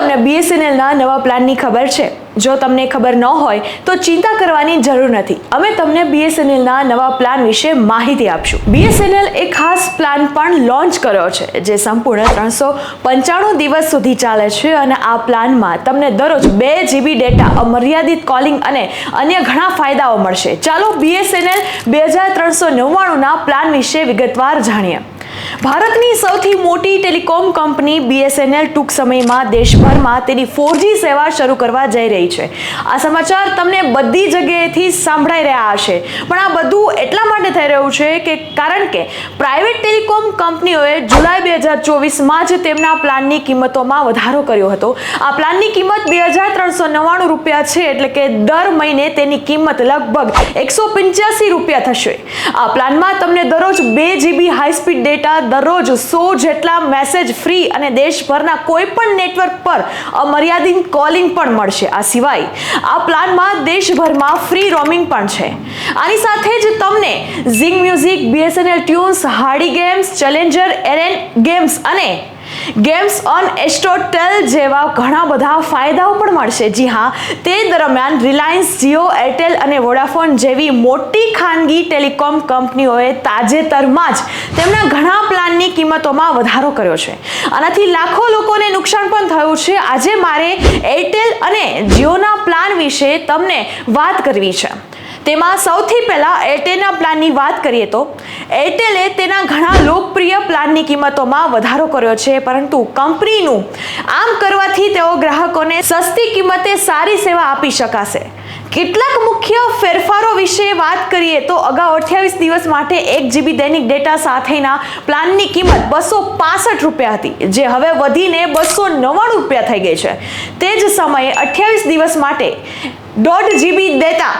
તમને બીએસએનએલના નવા પ્લાનની ખબર છે? જો તમને ખબર ન હોય, તો ચિંતા કરવાની જરૂર નથી. અમે તમને બીએસએનએલના નવા પ્લાન વિશે માહિતી આપશું. બીએસએનએલ એક ખાસ પ્લાન પણ લોન્ચ કર્યો છે, જે સંપૂર્ણ ત્રણસો પંચાણું દિવસ સુધી ચાલે છે અને આ પ્લાનમાં તમને દરરોજ બે જીબી ડેટા અમર્યાદિત કોલિંગ અને અન્ય ઘણા ફાયદાઓ મળશે. ચાલો બીએસએનએલ બે હજાર ત્રણસો નવ્વાણુંના પ્લાન વિશે વિગતવાર જાણીએ. ભારતની સૌથી મોટી ટેલિકોમ કંપની બીએસએનએલ ટૂંક સમયમાં દેશભરમાં તેની ફોરજી સેવા શરૂ કરવા જઈ રહી છે. આ સમાચાર તમને બધી જગ્યાએથી સાંભળાઈ રહ્યા હશે. પણ આ બધું એટલા માટે થઈ રહ્યું છે કે કારણ કે પ્રાઇવેટ ટેલિકોમ કંપનીઓએ જુલાઈ બે હજાર ચોવીસમાં જ તેમના પ્લાનની કિંમતોમાં વધારો કર્યો હતો. આ પ્લાનની કિંમત બે હજાર ત્રણસો નવ્વાણું રૂપિયા છે એટલે કે દર મહિને તેની કિંમત લગભગ એકસો પંચ્યાસી રૂપિયા થશે. આ પ્લાનમાં તમને દરરોજ બે જીબી હાઈ સ્પીડ ડેટા દરરોજ સો જેટલા મેસેજ ફ્રી અને દેશભરના કોઈ પણ નેટવર્ક પર અમર્યાદિત કોલિંગ પણ મળશે. આ સિવાય આ પ્લાનમાં દેશભરમાં ફ્રી રોમિંગ પણ છે. આની સાથે જ તમને Zing music BSNL tunes Hardy games Challenger Arena games અને ગેમ્સ ઓન એસ્ટોટેલ જેવા ઘણા બધા ફાયદાઓ પણ મળશે. જી હા, તે દરમિયાન રિલાયન્સ, જીઓ, એરટેલ અને વોડાફોન જેવી મોટી ખાનગી ટેલિકોમ કંપનીઓએ તાજેતરમાં જ તેમના ઘણા પ્લાનની કિંમતોમાં વધારો કર્યો છે. આનાથી લાખો લોકોને નુકસાન પણ થયું છે. આજે મારે એરટેલ અને જીઓના પ્લાન વિશે તમને વાત કરવી છે. તેમાં સૌથી પહેલાં એરટેલના પ્લાનની વાત કરીએ તો, એરટેલે તેના ઘણા લોકપ્રિય પ્લાનની કિંમતોમાં વધારો કર્યો છે, પરંતુ કંપનીનું આમ કરવાથી તેઓ ગ્રાહકોને સસ્તી કિંમતે સારી સેવા આપી શકાશે. કેટલાક મુખ્ય ફેરફારો વિશે વાત કરીએ તો, અગાઉ અઠ્યાવીસ દિવસ માટે એક જીબી દૈનિક ડેટા સાથેના પ્લાનની કિંમત બસો પાસઠ રૂપિયા હતી, જે હવે વધીને બસો નવ્વાણું રૂપિયા થઈ ગઈ છે. તે જ સમયે અઠ્યાવીસ દિવસ માટે દોઢ જીબી ડેટા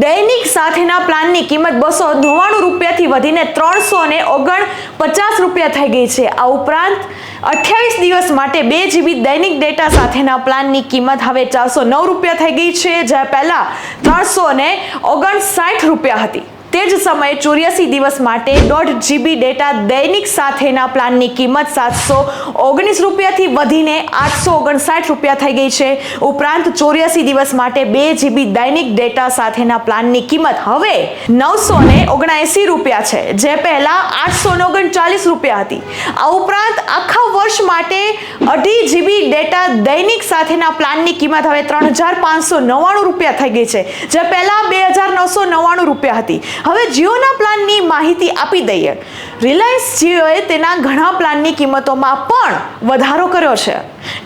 દૈનિક સાથેના પ્લાનની કિંમત બસો નવ્વાણું રૂપિયાથી વધીને ત્રણસો ને ઓગણ પચાસ રૂપિયા થઈ ગઈ છે. આ ઉપરાંત અઠ્યાવીસ દિવસ માટે બે જીબી દૈનિક ડેટા સાથેના પ્લાનની કિંમત હવે ચારસો નવ રૂપિયા થઈ ગઈ છે જે પહેલાં ત્રણસો ને ઓગણસાઠ રૂપિયા હતી. તે જ સમયે ચોર્યાસી દિવસ માટે દોઢ જીબી ડેટા દૈનિક સાથેના પ્લાનની કિંમત સાતસો ઓગણીસ રૂપિયાથી વધીને આઠસો ઓગણસાઠ રૂપિયા થઈ ગઈ છે. ઉપરાંત ચોર્યાસી દિવસ માટે બે જીબી દૈનિક ડેટા સાથેના પ્લાનની કિંમત હવે નવસો ને ઓગણએંસી રૂપિયા છે, જે પહેલા આઠસો ને ઓગણચાલીસ રૂપિયા હતી. આ ઉપરાંત આખા વર્ષ માટે અઢી જીબી ડેટા દૈનિક સાથેના પ્લાનની કિંમત હવે ત્રણ હજાર પાંચસો નવ્વાણું રૂપિયા થઈ ગઈ છે, જે પહેલા બે હજાર નવસો નવ્વાણું રૂપિયા હતી. હવે જીઓના પ્લાનની માહિતી આપી દઈએ. રિલાયન્સ જીઓએ તેના ઘણા પ્લાનની કિંમતોમાં પણ વધારો કર્યો છે.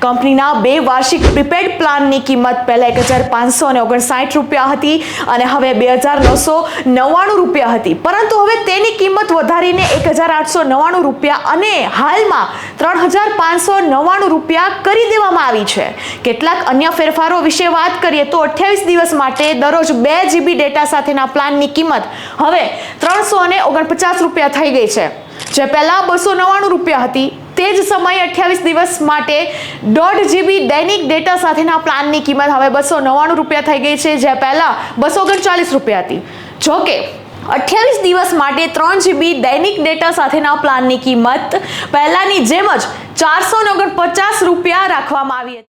કંપનીના બે વાર્ષિક પ્રીપેડ પ્લાનની કિંમત પહેલાં એક હજાર પાંચસો અને ઓગણસાઠ રૂપિયા હતી અને હવે બે હજાર નવસો નવ્વાણું રૂપિયા હતી. પરંતુ હવે તેની કિંમત વધારીને એક હજાર આઠસો નવ્વાણું રૂપિયા અને હાલમાં ત્રણ હજાર પાંચસો નવ્વાણું રૂપિયા કરી દેવામાં આવી છે. કેટલાક અન્ય ફેરફારો વિશે વાત કરીએ તો અઠ્યાવીસ દિવસ માટે દરરોજ બે જીબી ડેટા સાથેના પ્લાનની કિંમત હવે ત્રણસો અને ઓગણપચાસ રૂપિયા થઈ ગઈ છે. જે પહેલાં બસો નવ્વાણું રૂપિયા હતી, તે જ સમયે અઠ્યાવીસ દિવસ માટે દોઢ જીબી દૈનિક ડેટા સાથેના પ્લાનની કિંમત હવે બસો નવ્વાણું રૂપિયા થઈ ગઈ છે, જે પહેલાં બસો ઓગણચાલીસ રૂપિયા હતી. જોકે અઠ્યાવીસ દિવસ માટે ત્રણ જીબી દૈનિક ડેટા સાથેના પ્લાનની કિંમત પહેલાંની જેમ જ ચારસો ઓગણપચાસ રૂપિયા રાખવામાં આવી હતી.